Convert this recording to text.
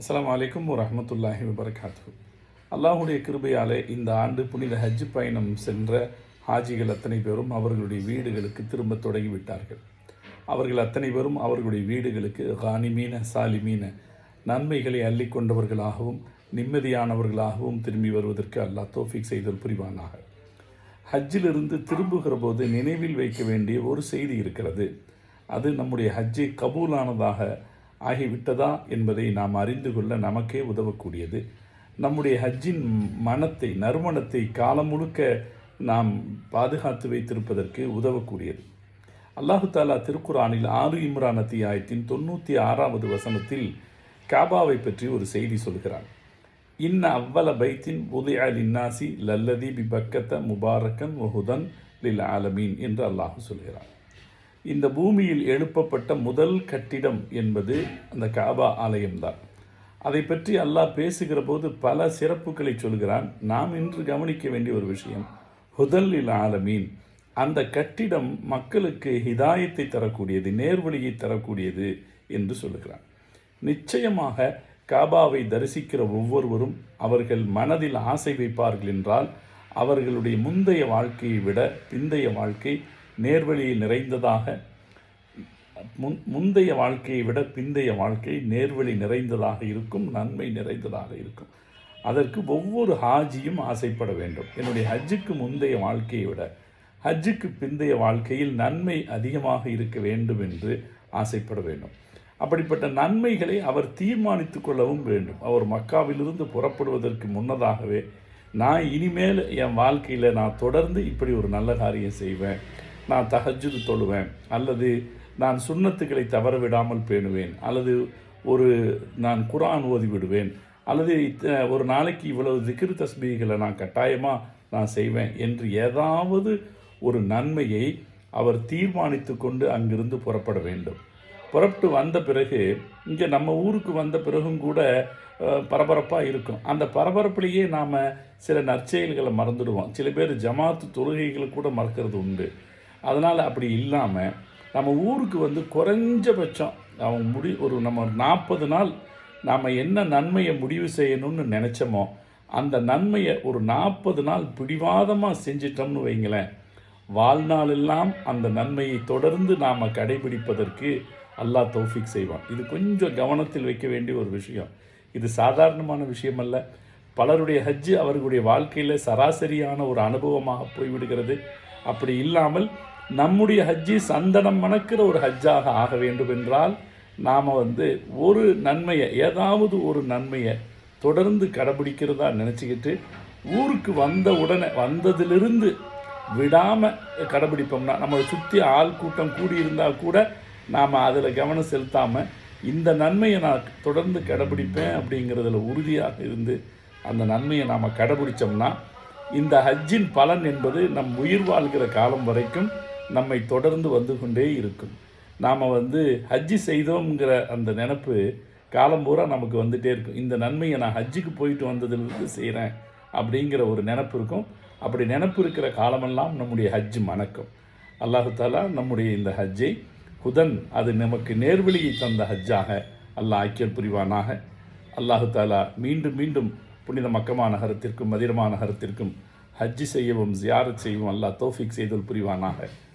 அஸ்லாம் அலைக்கும் வரமத்துல்லாஹி வபரகாத்து அல்லாஹுடைய கிருபையாலே இந்த ஆண்டு புனித ஹஜ் பயணம் சென்ற ஹாஜிகள் அத்தனை பேரும் அவர்களுடைய வீடுகளுக்கு திரும்ப தொடங்கிவிட்டார்கள். அவர்கள் அத்தனை பேரும் அவர்களுடைய வீடுகளுக்கு கானிமீன சாலிமீன நன்மைகளை அள்ளி கொண்டவர்களாகவும் நிம்மதியானவர்களாகவும் திரும்பி வருவதற்கு அல்லாஹ் தோஃபிக் செய்தல் புரிவானாக. ஹஜ்ஜிலிருந்து திரும்புகிற போது நினைவில் வைக்க வேண்டிய ஒரு செய்தி இருக்கிறது. அது நம்முடைய ஹஜ்ஜை கபூலானதாக ஆகிவிட்டதா என்பதை நாம் அறிந்து கொள்ள நமக்கே உதவக்கூடியது. நம்முடைய ஹஜ்ஜின் மனத்தை நறுமணத்தை காலம் முழுக்க நாம் பாதுகாத்து வைத்திருப்பதற்கு உதவக்கூடியது. அல்லாஹு தாலா திருக்குறானில் ஆறு இம்ரான் அத்தியாயத்தின் தொண்ணூற்றி ஆறாவது வசனத்தில் காபாவை பற்றி ஒரு செய்தி சொல்கிறான். இன்ன அவ்வல பைத்தின் புதிய லின்னாசி லல்லதி பி பக்கத்த முபாரக்கன் முஹுதன் லில் ஆலமீன் என்று அல்லாஹு சொல்கிறான். இந்த பூமியில் எழுப்பப்பட்ட முதல் கட்டிடம் என்பது அந்த காபா ஆலயம்தான். அதை பற்றி அல்லாஹ் பேசுகிற போது பல சிறப்புகளை சொல்கிறான். நாம் இன்று கவனிக்க வேண்டிய ஒரு விஷயம் ஹுதல் ஆலமீன். அந்த கட்டிடம் மக்களுக்கு ஹிதாயத்தை தரக்கூடியது நேர்வழியை தரக்கூடியது என்று சொல்லுகிறான் நிச்சயமாக காபாவை தரிசிக்கிற ஒவ்வொருவரும் அவர்கள் மனதில் ஆசை வைப்பார்கள் என்றால் அவர்களுடைய முந்தைய வாழ்க்கையை விட பிந்தைய வாழ்க்கை நேர்வழி நிறைந்ததாக முன் முந்தைய வாழ்க்கையை விட பிந்தைய வாழ்க்கை நேர்வழி நிறைந்ததாக இருக்கும் நன்மை நிறைந்ததாக இருக்கும். அதற்கு ஒவ்வொரு ஹாஜியும் ஆசைப்பட வேண்டும். என்னுடைய ஹஜ்ஜுக்கு முந்தைய வாழ்க்கையை விட ஹஜ்ஜுக்கு பிந்தைய வாழ்க்கையில் நன்மை அதிகமாக இருக்க வேண்டும் என்று ஆசைப்பட வேண்டும். அப்படிப்பட்ட நன்மைகளை அவர் தீர்மானித்து கொள்ளவும் வேண்டும். அவர் மக்காவிலிருந்து புறப்படுவதற்கு முன்னதாகவே நான் இனிமேல் என் வாழ்க்கையில் நான் தொடர்ந்து இப்படி ஒரு நல்ல காரியம் செய்வேன். நான் தஹஜுது தொழுவேன். அல்லது நான் சுண்ணத்துக்களை தவற விடாமல் பேணுவேன். அல்லது ஒரு நான் குரான் ஓதி விடுவேன். அல்லது ஒரு நாளைக்கு இவ்வளவு திக்ரு தஸ்பீகளை நான் கட்டாயமாக நான் செய்வேன் என்று ஏதாவது ஒரு நன்மையை அவர் தீர்மானித்து கொண்டு அங்கிருந்து புறப்பட வேண்டும். புறப்பட்டு வந்த பிறகு இங்கே நம்ம ஊருக்கு வந்த பிறகும் கூட பரபரப்பாக இருக்கும். அந்த பரபரப்புலேயே நாம் சில நற்செயல்களை மறந்துடுவோம். சில பேர் ஜமாத்து தொழுகைகளை கூட மறக்கிறது உண்டு. அதனால் அப்படி இல்லாமல் நம்ம ஊருக்கு வந்து குறைஞ்சபட்சம் அவங்க முடி ஒரு நம்ம நாற்பது நாள் நாம் என்ன நன்மையை முடிவு செய்யணும்னு நினச்சோமோ அந்த நன்மையை ஒரு நாற்பது நாள் பிடிவாதமாக செஞ்சிட்டோம்னு வைங்களேன் வாழ்நாளெல்லாம் அந்த நன்மையை தொடர்ந்து நாம் கடைபிடிப்பதற்கு அல்லாஹ் தௌஃபிக் செய்வான். இது கொஞ்சம் கவனத்தில் வைக்க வேண்டிய ஒரு விஷயம். இது சாதாரணமான விஷயம் அல்ல பலருடைய ஹஜ்ஜு அவர்களுடைய வாழ்க்கையில் சராசரியான ஒரு அனுபவமாக போய்விடுகிறது. அப்படி இல்லாமல் நம்முடைய ஹஜ்ஜி சந்தனம் மணக்கிற ஒரு ஹஜ்ஜாக ஆக வேண்டும் என்றால் நாம் வந்து ஒரு நன்மையை ஏதாவது ஒரு நன்மையை தொடர்ந்து கடைபிடிக்கிறதா நினச்சிக்கிட்டு ஊருக்கு வந்த உடனே வந்ததிலிருந்து விடாமல் கடைபிடிப்போம்னா நம்மளை சுற்றி ஆள் கூட்டம் கூடியிருந்தால் கூட நாம் அதில் கவனம் செலுத்தாமல் இந்த நன்மையை நான் தொடர்ந்து கடைபிடிப்பேன் அப்படிங்கிறதுல உறுதியாக இருந்து அந்த நன்மையை நாம் கடைபிடிச்சோம்னா இந்த ஹஜ்ஜின் பலன் என்பது நம் உயிர் வாழ்கிற காலம் வரைக்கும் நம்மை தொடர்ந்து வந்து கொண்டே இருக்கும். நாம் வந்து ஹஜ்ஜி செய்தோங்கிற அந்த நினப்பு காலம் பூரா நமக்கு வந்துகிட்டே இருக்கும். இந்த நன்மையை நான் ஹஜ்ஜுக்கு போயிட்டு வந்ததிலிருந்து செய்கிறேன் அப்படிங்கிற ஒரு நினப்பு இருக்கும். அப்படி நினப்பு இருக்கிற காலமெல்லாம் நம்முடைய ஹஜ் மணக்கம். அல்லாஹு தாலா நம்முடைய இந்த ஹஜ்ஜை ஹுதன் அது நமக்கு நேர்வழியை தந்த ஹஜ்ஜாக அல்லாஹ் ஐக்கியம் புரிவானாக. அல்லாஹு தாலா மீண்டும் மீண்டும் புனித மக்கமா நகரத்திற்கும் மதிரமா நகரத்திற்கும் ஹஜ்ஜி செய்யவும் ஜியாரத் செய்யவும் அல்லாஹ் தோஃபிக் செய்தல் புரிவானாக.